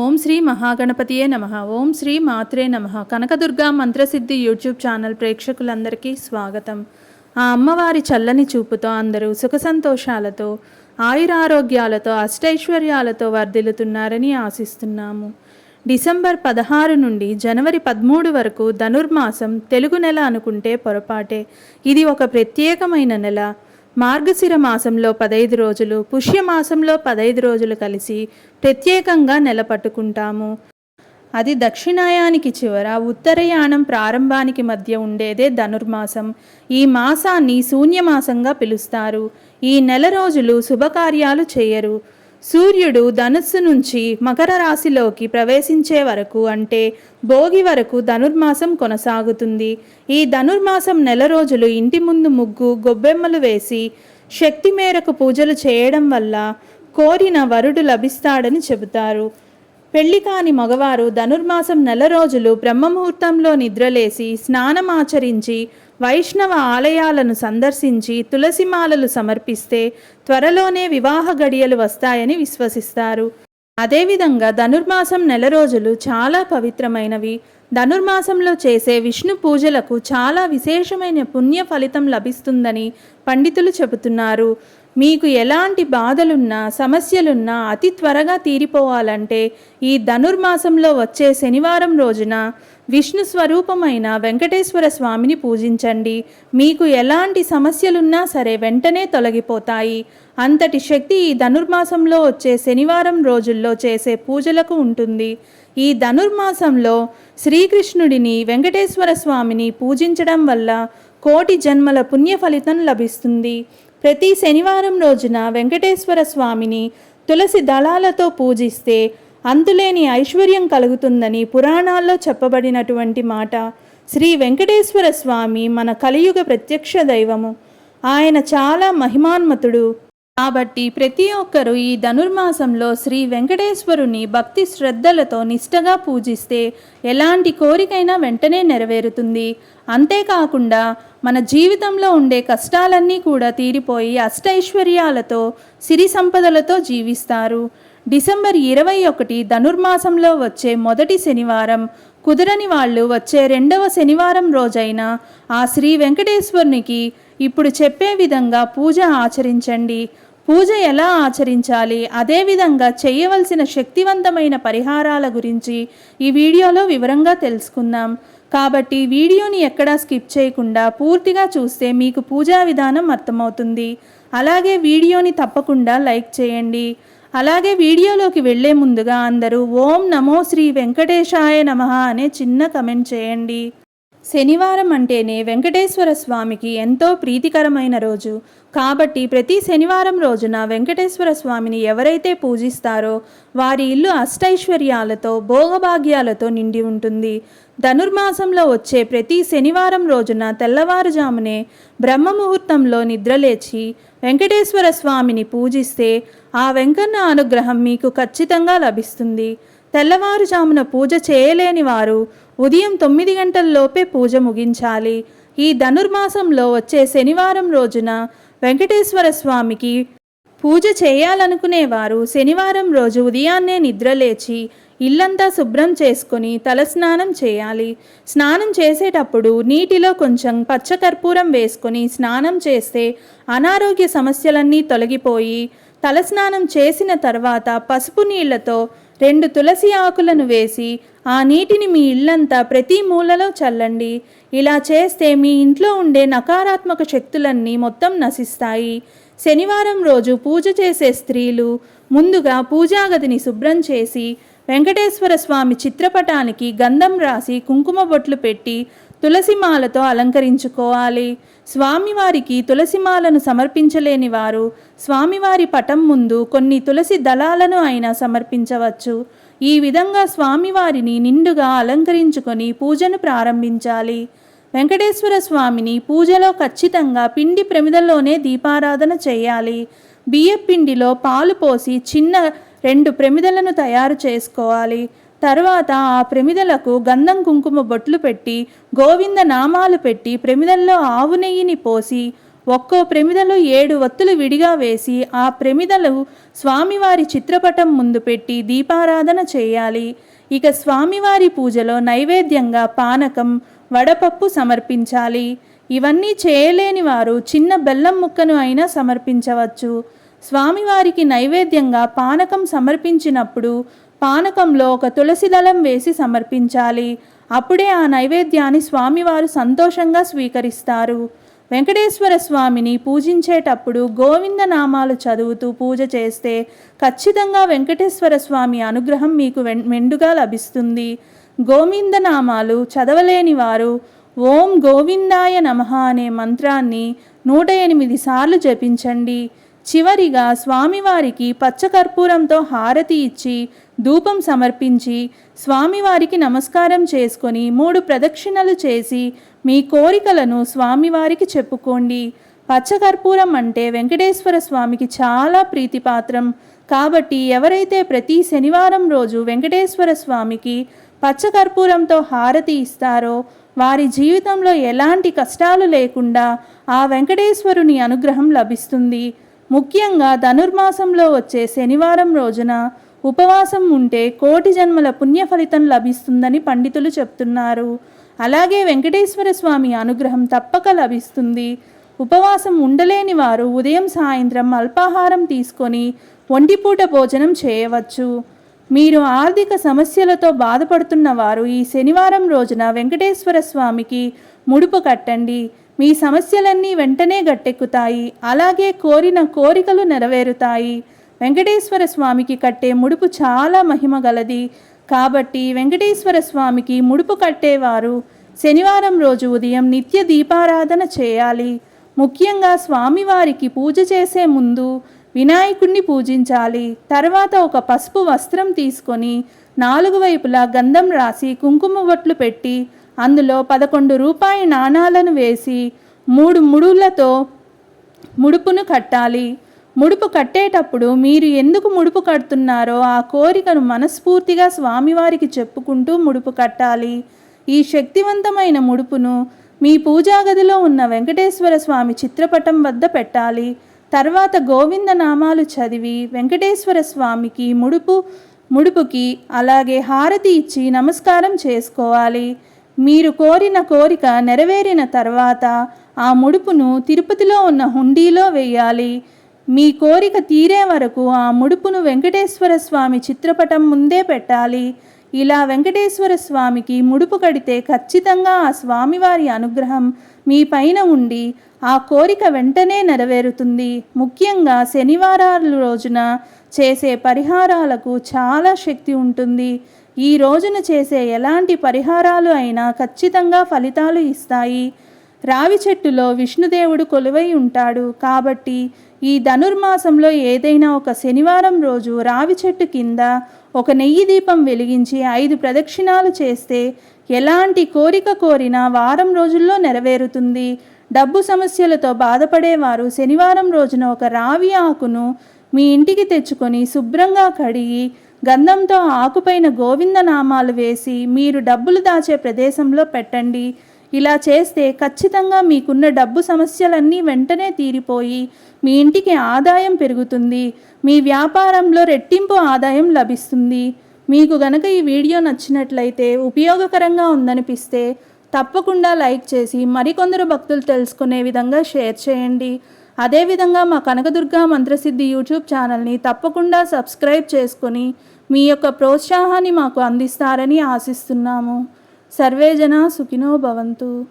ఓం శ్రీ మహాగణపతియే నమ. ఓం శ్రీ మాత్రే నమ. Kanakadurga మంత్రసిద్ధి YouTube channel ప్రేక్షకులందరికీ స్వాగతం. ఆ అమ్మవారి చల్లని చూపుతో అందరూ సుఖ సంతోషాలతో ఆయురారోగ్యాలతో అష్టైశ్వర్యాలతో వర్ధిల్లుతున్నారని ఆశిస్తున్నాము. డిసెంబర్ పదహారు నుండి జనవరి పదమూడు వరకు ధనుర్మాసం తెలుగు నెల అనుకుంటే పొరపాటే. ఇది ఒక ప్రత్యేకమైన నెల. మార్గశిర మాసంలో పదైదు రోజులు పుష్యమాసంలో పదైదు రోజులు కలిసి ప్రత్యేకంగా నెల పట్టుకుంటాము అది దక్షిణాయానికి చివర ఉత్తరయాణం ప్రారంభానికి మధ్య ఉండేదే ధనుర్మాసం. ఈ మాసాన్ని శూన్యమాసంగా పిలుస్తారు. ఈ నెల రోజులు శుభకార్యాలు చేయరు. సూర్యుడు ధనుస్సు నుంచి మకర రాశిలోకి ప్రవేశించే వరకు అంటే భోగి వరకు ధనుర్మాసం కొనసాగుతుంది. ఈ ధనుర్మాసం నెల రోజులు ఇంటి ముందు ముగ్గు గొబ్బెమ్మలు వేసి శక్తి మేరకు పూజలు చేయడం వల్ల కోరిన వరుడు లభిస్తాడని చెబుతారు. పెళ్ళి కాని మగవారు ధనుర్మాసం నెల రోజులు బ్రహ్మముహూర్తంలో నిద్రలేసి స్నానమాచరించి వైష్ణవ ఆలయాలను సందర్శించి తులసిమాలలు సమర్పిస్తే త్వరలోనే వివాహ గడియలు వస్తాయని విశ్వసిస్తారు. అదేవిధంగా ధనుర్మాసం నెల రోజులు చాలా పవిత్రమైనవి. ధనుర్మాసంలో చేసే విష్ణు పూజలకు చాలా విశేషమైన పుణ్య ఫలితం లభిస్తుందని పండితులు చెబుతున్నారు. మీకు ఎలాంటి బాధలున్నా సమస్యలున్నా అతి త్వరగా తీరిపోవాలంటే ఈ ధనుర్మాసంలో వచ్చే శనివారం రోజున విష్ణు స్వరూపమైన వెంకటేశ్వర స్వామిని పూజించండి. మీకు ఎలాంటి సమస్యలున్నా సరే వెంటనే తొలగిపోతాయి. అంతటి శక్తి ఈ ధనుర్మాసంలో వచ్చే శనివారం రోజుల్లో చేసే పూజలకు ఉంటుంది. ఈ ధనుర్మాసంలో శ్రీకృష్ణుడిని వెంకటేశ్వర స్వామిని పూజించడం వల్ల కోటి జన్మల పుణ్య ఫలితం లభిస్తుంది. ప్రతి శనివారం రోజున వెంకటేశ్వర స్వామిని తులసి దళాలతో పూజిస్తే అంతులేని ఐశ్వర్యం కలుగుతుందని పురాణాల్లో చెప్పబడినటువంటి మాట శ్రీ వెంకటేశ్వర స్వామి మన కలియుగ ప్రత్యక్ష దైవము. ఆయన చాలా మహిమాన్మతుడు. కాబట్టి ప్రతి ఒక్కరూ ఈ ధనుర్మాసంలో శ్రీ వెంకటేశ్వరుని భక్తి శ్రద్ధలతో నిష్టగా పూజిస్తే ఎలాంటి కోరికైనా వెంటనే నెరవేరుతుంది. అంతేకాకుండా మన జీవితంలో ఉండే కష్టాలన్నీ కూడా తీరిపోయి అష్టైశ్వర్యాలతో సిరి సంపదలతో జీవిస్తారు. డిసెంబర్ ఇరవై ఒకటి ధనుర్మాసంలో వచ్చే మొదటి శనివారం కుదరని వాళ్ళు వచ్చే రెండవ శనివారం రోజైన ఆ శ్రీ వెంకటేశ్వరునికి ఇప్పుడు చెప్పే విధంగా పూజ ఆచరించండి. పూజ ఎలా ఆచరించాలి? అదేవిధంగా చేయవలసిన శక్తివంతమైన పరిహారాల గురించి ఈ వీడియోలో వివరంగా తెలుసుకుందాం. కాబట్టి వీడియోని ఎక్కడా స్కిప్ చేయకుండా పూర్తిగా చూస్తే మీకు పూజా విధానం అర్థమవుతుంది. అలాగే వీడియోని తప్పకుండా లైక్ చేయండి. అలాగే వీడియోలోకి వెళ్ళే ముందుగా అందరూ ఓం నమో శ్రీ వెంకటేశాయ నమః అనే చిన్న కమెంట్ చేయండి. శనివారం అంటేనే వెంకటేశ్వర స్వామికి ఎంతో ప్రీతికరమైన రోజు. కాబట్టి ప్రతి శనివారం రోజున వెంకటేశ్వర స్వామిని ఎవరైతే పూజిస్తారో వారి ఇల్లు అష్టైశ్వర్యాలతో భోగభాగ్యాలతో నిండి ఉంటుంది. ధనుర్మాసంలో వచ్చే ప్రతి శనివారం రోజున తెల్లవారుజామునే బ్రహ్మముహూర్తంలో నిద్రలేచి వెంకటేశ్వర స్వామిని పూజిస్తే ఆ వెంకన్న అనుగ్రహం మీకు ఖచ్చితంగా లభిస్తుంది. తెల్లవారుజామున పూజ చేయలేని వారు ఉదయం తొమ్మిది గంటల్లోపే పూజ ముగించాలి. ఈ ధనుర్మాసంలో వచ్చే శనివారం రోజున వెంకటేశ్వర స్వామికి పూజ చేయాలనుకునేవారు శనివారం రోజు ఉదయాన్నే నిద్రలేచి ఇల్లంతా శుభ్రం చేసుకొని తలస్నానం చేయాలి. స్నానం చేసేటప్పుడు నీటిలో కొంచెం పచ్చకర్పూరం వేసుకుని స్నానం చేస్తే అనారోగ్య సమస్యలన్నీ తొలగిపోయి తలస్నానం చేసిన తర్వాత పసుపు నీళ్ళతో రెండు తులసి ఆకులను వేసి ఆ నీటిని మీ ఇల్లంతా ప్రతి మూలలో చల్లండి. ఇలా చేస్తే మీ ఇంట్లో ఉండే నకారాత్మక శక్తులన్నీ మొత్తం నశిస్తాయి. శనివారం రోజు పూజ చేసే స్త్రీలు ముందుగా పూజాగదిని శుభ్రం చేసి వెంకటేశ్వర స్వామి చిత్రపటానికి గంధం రాసి కుంకుమ బొట్లు పెట్టి తులసిమాలతో అలంకరించుకోవాలి. స్వామివారికి తులసిమాలను సమర్పించలేని వారు స్వామివారి పటం ముందు కొన్ని తులసి దళాలను అయినా సమర్పించవచ్చు. ఈ విధంగా స్వామివారిని నిండుగా అలంకరించుకొని పూజను ప్రారంభించాలి. వెంకటేశ్వర స్వామిని పూజలో ఖచ్చితంగా పిండి ప్రమిదల్లోనే దీపారాధన చేయాలి. బియ్యపిండిలో పాలు పోసి చిన్న రెండు ప్రమిదలను తయారు చేసుకోవాలి. తర్వాత ఆ ప్రమిదలకు గంధం కుంకుమ బొట్లు పెట్టి గోవింద నామాలు పెట్టి ప్రమిదల్లో ఆవు నెయ్యిని పోసి ఒక్కో ప్రమిదలో ఏడు వత్తులు విడిగా వేసి ఆ ప్రమిదలు స్వామివారి చిత్రపటం ముందు పెట్టి దీపారాధన చేయాలి. ఇక స్వామివారి పూజలో నైవేద్యంగా పానకం వడపప్పు సమర్పించాలి. ఇవన్నీ చేయలేని వారు చిన్న బెల్లం ముక్కను అయినా సమర్పించవచ్చు. స్వామివారికి నైవేద్యంగా పానకం సమర్పించినప్పుడు పానకంలో ఒక తులసి దళం వేసి సమర్పించాలి. అప్పుడే ఆ నైవేద్యాన్ని స్వామివారు సంతోషంగా స్వీకరిస్తారు. వెంకటేశ్వర స్వామిని పూజించేటప్పుడు గోవింద నామాలు చదువుతూ పూజ చేస్తే ఖచ్చితంగా వెంకటేశ్వర స్వామి అనుగ్రహం మీకు మెండుగా లభిస్తుంది. గోవింద నామాలు చదవలేని వారు ఓం గోవిందాయ నమః అనే మంత్రాన్ని నూట ఎనిమిది సార్లు జపించండి. చివరిగా స్వామివారికి పచ్చకర్పూరంతో హారతి ఇచ్చి ధూపం సమర్పించి స్వామివారికి నమస్కారం చేసుకొని మూడు ప్రదక్షిణలు చేసి మీ కోరికలను స్వామివారికి చెప్పుకోండి. పచ్చకర్పూరం అంటే వెంకటేశ్వర స్వామికి చాలా ప్రీతిపాత్రం. కాబట్టి ఎవరైతే ప్రతి శనివారం రోజు వెంకటేశ్వర స్వామికి పచ్చకర్పూరంతో హారతి ఇస్తారో వారి జీవితంలో ఎలాంటి కష్టాలు లేకుండా ఆ వెంకటేశ్వరుని అనుగ్రహం లభిస్తుంది. ముఖ్యంగా ధనుర్మాసంలో వచ్చే శనివారం రోజున ఉపవాసం ఉంటే కోటి జన్మల పుణ్య ఫలితం లభిస్తుందని పండితులు చెప్తున్నారు. అలాగే వెంకటేశ్వర స్వామి అనుగ్రహం తప్పక లభిస్తుంది. ఉపవాసం ఉండలేని వారు ఉదయం సాయంత్రం అల్పాహారం తీసుకొని ఒంటిపూట భోజనం చేయవచ్చు. మీరు ఆర్థిక సమస్యలతో బాధపడుతున్న వారు ఈ శనివారం రోజున వెంకటేశ్వర స్వామికి ముడుపు కట్టండి. మీ సమస్యలన్నీ వెంటనే గట్టెక్కుతాయి. అలాగే కోరిన కోరికలు నెరవేరుతాయి. వెంకటేశ్వర స్వామికి కట్టే ముడుపు చాలా మహిమ గలది. కాబట్టి వెంకటేశ్వర స్వామికి ముడుపు కట్టేవారు శనివారం రోజు ఉదయం నిత్య దీపారాధన చేయాలి. ముఖ్యంగా స్వామివారికి పూజ చేసే ముందు వినాయకుణ్ణి పూజించాలి. తర్వాత ఒక పసుపు వస్త్రం తీసుకొని నాలుగు వైపులా గంధం రాసి కుంకుమ బొట్లు పెట్టి అందులో పదకొండు రూపాయి నాణాలను వేసి మూడు ముడులతో ముడుపును కట్టాలి. ముడుపు కట్టేటప్పుడు మీరు ఎందుకు ముడుపు కడుతున్నారో ఆ కోరికను మనస్ఫూర్తిగా స్వామివారికి చెప్పుకుంటూ ముడుపు కట్టాలి. ఈ శక్తివంతమైన ముడుపును మీ పూజా గదిలో ఉన్న వెంకటేశ్వర స్వామి చిత్రపటం వద్ద పెట్టాలి. తర్వాత గోవింద నామాలు చదివి వెంకటేశ్వర స్వామికి ముడుపు ముడుపుకి అలాగే హారతి ఇచ్చి నమస్కారం చేసుకోవాలి. మీరు కోరిన కోరిక నెరవేరిన తర్వాత ఆ ముడుపును తిరుపతిలో ఉన్న హుండీలో వేయాలి. మీ కోరిక తీరే వరకు ఆ ముడుపును వెంకటేశ్వర స్వామి చిత్రపటం ముందే పెట్టాలి. ఇలా వెంకటేశ్వర స్వామికి ముడుపు కడితే ఖచ్చితంగా ఆ స్వామివారి అనుగ్రహం మీ పైన ఉండి ఆ కోరిక వెంటనే నెరవేరుతుంది. ముఖ్యంగా శనివారాల రోజున చేసే పరిహారాలకు చాలా శక్తి ఉంటుంది. ఈ రోజున చేసే ఎలాంటి పరిహారాలు అయినా ఖచ్చితంగా ఫలితాలు ఇస్తాయి. రావి చెట్టులో విష్ణుదేవుడు కొలువై ఉంటాడు. కాబట్టి ఈ ధనుర్మాసంలో ఏదైనా ఒక శనివారం రోజు రావి చెట్టు కింద ఒక నెయ్యి దీపం వెలిగించి ఐదు ప్రదక్షిణాలు చేస్తే ఎలాంటి కోరిక కోరినా వారం రోజుల్లో నెరవేరుతుంది. డబ్బు సమస్యలతో బాధపడేవారు శనివారం రోజున ఒక రావి ఆకును మీ ఇంటికి తెచ్చుకొని శుభ్రంగా కడిగి గంధంతో ఆకుపైన గోవింద నామాలు వేసి మీరు డబ్బులు దాచే ప్రదేశంలో పెట్టండి. ఇలా చేస్తే ఖచ్చితంగా మీకున్న డబ్బు సమస్యలన్నీ వెంటనే తీరిపోయి మీ ఇంటికి ఆదాయం పెరుగుతుంది. మీ వ్యాపారంలో రెట్టింపు ఆదాయం లభిస్తుంది. మీకు గనక ఈ వీడియో నచ్చినట్లయితే ఉపయోగకరంగా ఉందనిపిస్తే తప్పకుండా లైక్ చేసి మరికొందరు భక్తులు తెలుసుకునే విధంగా షేర్ చేయండి. అదేవిధంగా మా కనకదుర్గ మంత్రసిద్ధి యూట్యూబ్ ఛానల్ని తప్పకుండా సబ్స్క్రైబ్ చేసుకొని మీ యొక్క ప్రోత్సాహాన్ని మాకు అందిస్తారని ఆశిస్తున్నాము. సర్వేజన సుఖినో భవంతు.